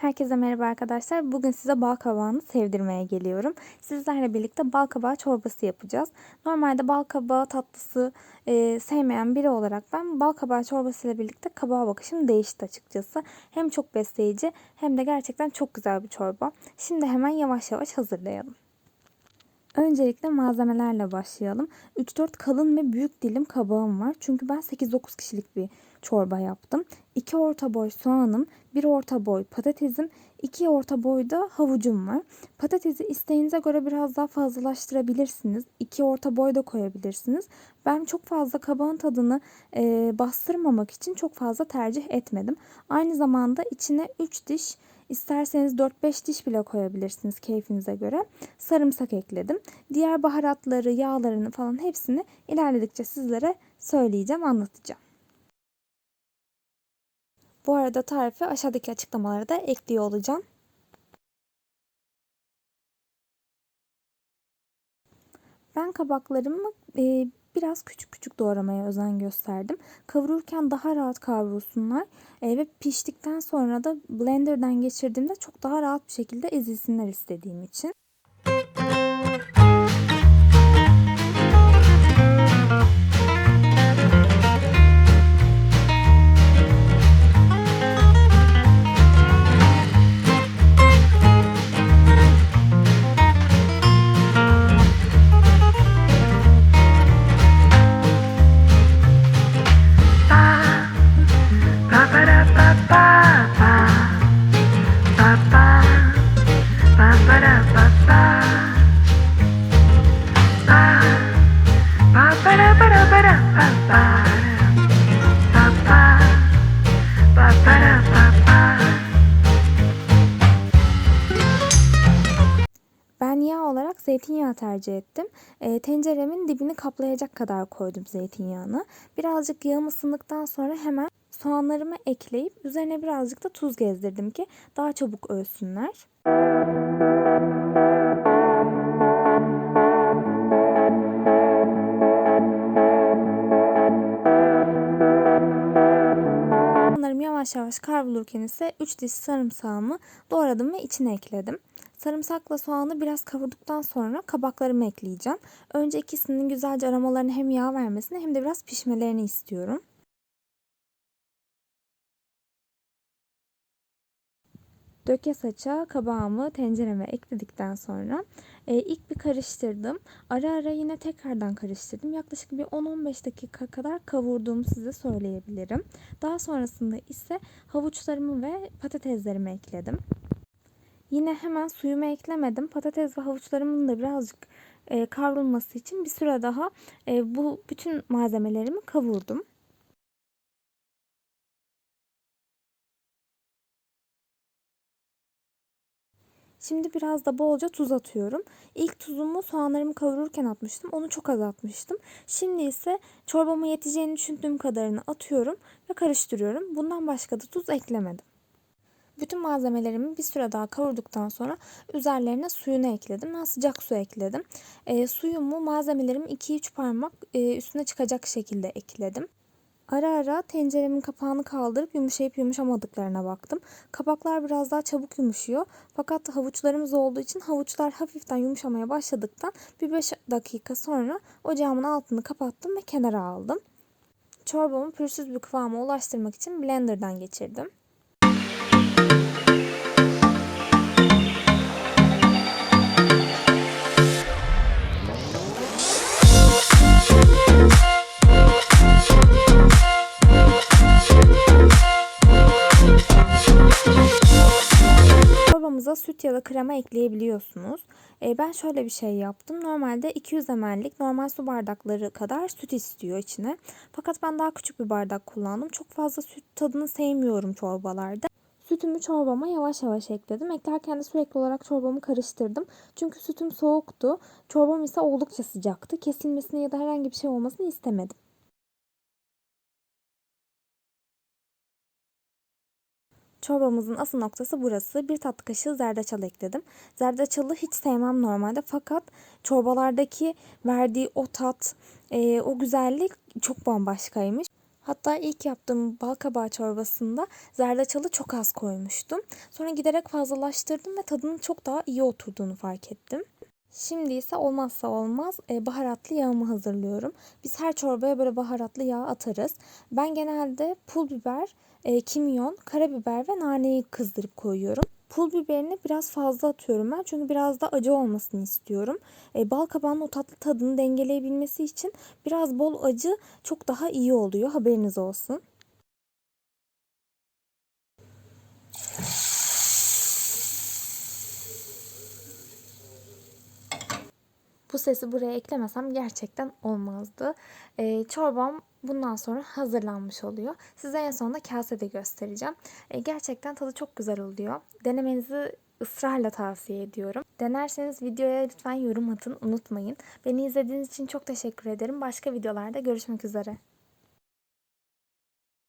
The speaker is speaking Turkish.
Herkese merhaba arkadaşlar. Bugün size bal kabağını sevdirmeye geliyorum. Sizlerle birlikte bal kabağı çorbası yapacağız. Normalde bal kabağı tatlısı e, sevmeyen biri olarak ben bal kabağı çorbası ile birlikte kabağa bakışım değişti açıkçası. Hem çok besleyici hem de gerçekten çok güzel bir çorba. Şimdi hemen yavaş yavaş hazırlayalım. Öncelikle malzemelerle başlayalım. 3-4 kalın ve büyük dilim kabağım var. Çünkü ben 8-9 kişilik bir çorba yaptım. 2 orta boy soğanım, 1 orta boy patatesim, 2 orta boy da havucum var. Patatesi isteğinize göre biraz daha fazlalaştırabilirsiniz. 2 orta boy da koyabilirsiniz. Ben çok fazla kabağın tadını e, bastırmamak için çok fazla tercih etmedim. Aynı zamanda içine 3 diş İsterseniz 4-5 diş bile koyabilirsiniz keyfinize göre. Sarımsak ekledim. Diğer baharatları, yağlarını falan hepsini ilerledikçe sizlere söyleyeceğim, anlatacağım. Bu arada tarifi aşağıdaki açıklamalara da ekliyor olacağım. Ben kabaklarımı e, biraz küçük küçük doğramaya özen gösterdim. Kavururken daha rahat kavrulsunlar e, ve piştikten sonra da blenderdan geçirdiğimde çok daha rahat bir şekilde ezilsinler istediğim için. Ben yağ olarak zeytinyağı tercih ettim. E, tenceremin dibini kaplayacak kadar koydum zeytinyağını. Birazcık yağım ısındıktan sonra hemen soğanlarımı ekleyip üzerine birazcık da tuz gezdirdim ki daha çabuk ölsünler. Yavaş yavaş kavrulurken ise 3 diş sarımsağımı doğradım ve içine ekledim. Sarımsakla soğanı biraz kavurduktan sonra kabaklarımı ekleyeceğim. Önce ikisinin güzelce aromalarını hem yağ vermesini hem de biraz pişmelerini istiyorum. Döke saça kabağımı tencereme ekledikten sonra e, ilk bir karıştırdım. Ara ara yine tekrardan karıştırdım. Yaklaşık bir 10-15 dakika kadar kavurduğumu size söyleyebilirim. Daha sonrasında ise havuçlarımı ve patateslerimi ekledim. Yine hemen suyumu eklemedim. Patates ve havuçlarımın da birazcık e, kavrulması için bir süre daha e, bu bütün malzemelerimi kavurdum. Şimdi biraz da bolca tuz atıyorum. İlk tuzumu soğanlarımı kavururken atmıştım. Onu çok az atmıştım. Şimdi ise çorbama yeteceğini düşündüğüm kadarını atıyorum ve karıştırıyorum. Bundan başka da tuz eklemedim. Bütün malzemelerimi bir süre daha kavurduktan sonra üzerlerine suyunu ekledim. Ben sıcak su ekledim. E, suyumu malzemelerimi 2-3 parmak e, üstüne çıkacak şekilde ekledim. Ara ara tenceremin kapağını kaldırıp yumuşayıp yumuşamadıklarına baktım. Kabaklar biraz daha çabuk yumuşuyor. Fakat havuçlarımız olduğu için havuçlar hafiften yumuşamaya başladıktan bir 5 dakika sonra ocağımın altını kapattım ve kenara aldım. Çorbamı pürsüz bir kıvama ulaştırmak için blenderdan geçirdim. Çorbamıza süt ya da krema ekleyebiliyorsunuz. E, ben şöyle bir şey yaptım. Normalde 200 ml'lik normal su bardakları kadar süt istiyor içine. Fakat ben daha küçük bir bardak kullandım. Çok fazla süt tadını sevmiyorum çorbalarda. Sütümü çorbama yavaş yavaş ekledim. Eklerken de sürekli olarak çorbamı karıştırdım. Çünkü sütüm soğuktu. Çorbam ise oldukça sıcaktı. Kesilmesini ya da herhangi bir şey olmasını istemedim. Çorbamızın asıl noktası burası. Bir tatlı kaşığı zerdeçal ekledim. Zerdeçalı hiç sevmem normalde fakat çorbalardaki verdiği o tat, e, o güzellik çok bambaşkaymış. Hatta ilk yaptığım bal kabağı çorbasında zerdeçalı çok az koymuştum. Sonra giderek fazlalaştırdım ve tadının çok daha iyi oturduğunu fark ettim. Şimdi ise olmazsa olmaz e, baharatlı yağımı hazırlıyorum. Biz her çorbaya böyle baharatlı yağ atarız. Ben genelde pul biber, e, kimyon, karabiber ve naneyi kızdırıp koyuyorum. Pul biberini biraz fazla atıyorum ben çünkü biraz da acı olmasını istiyorum. E, bal kabağının o tatlı tadını dengeleyebilmesi için biraz bol acı çok daha iyi oluyor haberiniz olsun. Bu sesi buraya eklemesem gerçekten olmazdı. Ee, çorbam bundan sonra hazırlanmış oluyor. Size en sonunda kasede göstereceğim. Ee, gerçekten tadı çok güzel oluyor. Denemenizi ısrarla tavsiye ediyorum. Denerseniz videoya lütfen yorum atın unutmayın. Beni izlediğiniz için çok teşekkür ederim. Başka videolarda görüşmek üzere.